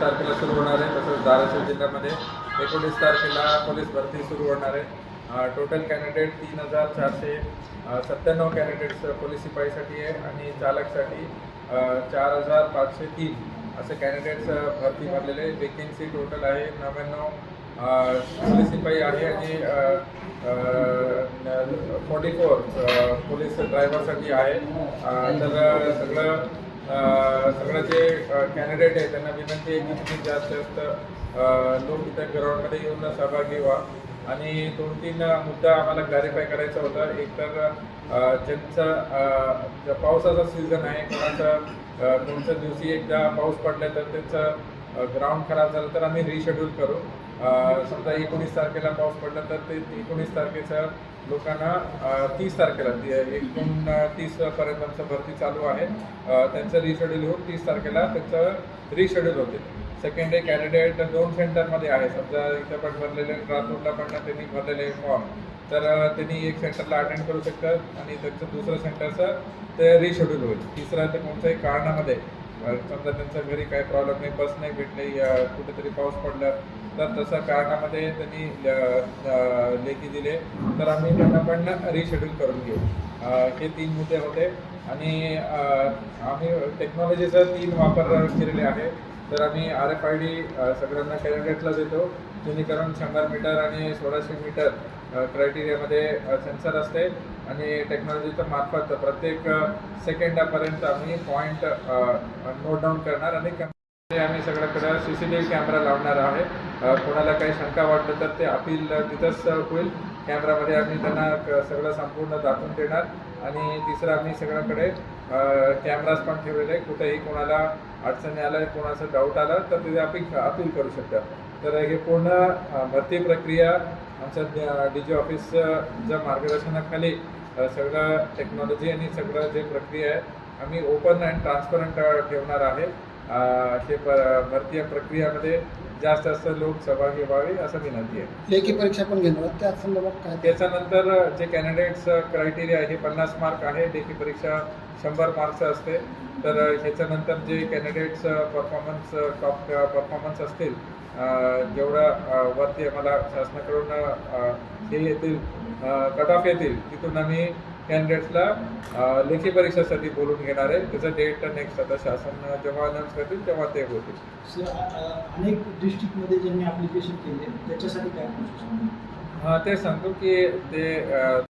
तारखेला सुरू होणार आहे तसेच धाराशिव जिल्ह्यामध्ये एकोणीस तारखेला पोलीस भरती सुरू होणार आहे. टोटल कॅन्डिडेट तीन हजार चारशे सत्त्याण्णव कॅन्डिडेट्स पोलीस शिपाईसाठी आहे आणि चालकसाठी चार हजार पाचशे तीन असे कॅन्डिडेट्स भरती भरलेले वेकेन्सी टोटल आहे नव्याण्णव पोलीस शिपाई आहे आणि फोर्टी फोर पोलीस ड्रायव्हरसाठी आहे. तर सगळं सगळं जे कॅन्डिडेट आहे त्यांना विनंती आहे की तुम्ही जास्तीत जास्त लोक इथं ग्राउंडमध्ये येऊन सहभागी व्हा. आणि दोन तीन मुद्दा आम्हाला क्लॅरिफाय करायचा होता. एक तर ज्यांचं पावसाचा सीझन आहे कोणाचं अ, कोणत्या दिवशी एकदा पाऊस पडला तर त्याचं ग्राउंड खराब झालं तर आम्ही रिशेड्यूल करू. समजा एकोणीस तारखेला पाऊस पडला तर ते एकोणीस तारखेचं लोकांना तीस तारखेला एकूण तीस आमचं भरती चालू आहे. त्यांचं रिशेड्यूल होऊन तीस तारखेला त्यांचं रिशेड्यूल होते. सेकंड डे कॅन्डिडेट दोन सेंटरमध्ये आहे. समजा इथं पण भरलेले राजपूरला पण त्यांनी भरलेले फॉर्म तर त्यांनी एक सेंटरला अटेंड करू शकतात आणि त्यांचं दुसरं सेंटरचं ते रिशेड्यूल होईल. तिसरं ते कोणत्याही कारणामध्ये समजा त्यांच्या घरी काही प्रॉब्लेम नाही बस नाही भेटली कुठेतरी पाऊस पडला तर तसं कारणामध्ये त्यांनी लेखी दिले. तर आम्ही त्यांना पण रिशेड्यूल करून घेऊ. हे तीन मुद्दे होते. आणि आम्ही टेक्नॉलॉजीचा तीन वापर केलेले आहे. तर आम्ही आर एफ आय डी सगळ्यांना कॅन्डिडेटला देतो. जेणेकरून शंभर मीटर आणि सोळाशे मीटर क्रायटेरियामध्ये सेन्सर असते. आणि टेक्नॉलॉजीच्या मार्फत प्रत्येक सेकंडापर्यंत आम्ही पॉईंट नोट डाऊन करणार आणि आम्ही सगळ्याकडे C C T V camera लावणार आहे. कोणाला काही शंका वाटलं तर ते अपील तिथंच होईल. कॅमेरामध्ये आम्ही त्यांना क- सगळं संपूर्ण दाखवून देणार. आणि तिसरं आम्ही सगळ्याकडे कॅमेराज पण ठेवलेले कुठेही कोणाला अडचणी आल्या कोणाचं डाऊट आलं तर तिथे अपील अपील करू शकतात तर हे पूर्ण भरती प्रक्रिया आमच्या डी जी ऑफिसच्या मार्गदर्शनाखाली सगळं टेक्नॉलॉजी आणि सगळं जे प्रक्रिया आहे आम्ही ओपन अँड ट्रान्सपरंट ठेवणार आहे. हे प- भरती प्रक्रियामध्ये जास्त जास्त लोक सहभागी व्हावे असं विनंती आहे लेखी परीक्षा पण घेणार. त्या संदर्भात काय? त्याच्यानंतर जे कॅन्डिडेट्स क्रायटेरिया हे पन्नास मार्क आहे लेखी परीक्षा शंभर मार्क्स असते. तर ह्याच्यानंतर जे कॅन्डिडेट्स परफॉर्मन्स टॉप परफॉर्मन्स असतील जेवढं वरती आम्हाला शासनाकडून हे येतील कट ऑफ येतील तिथून आम्ही कॅन्डिडेट्सला लेखी परीक्षेसाठी बोलून घेणार आहे त्याचं डेट नेक्स्ट आता शासन जेव्हा अनाऊन्स करतील तेव्हा ते होतील. अनेक डिस्ट्रिक्टमध्ये ज्यांनी ॲप्लिकेशन केले त्याच्यासाठी काय हा ते सांगतो की ते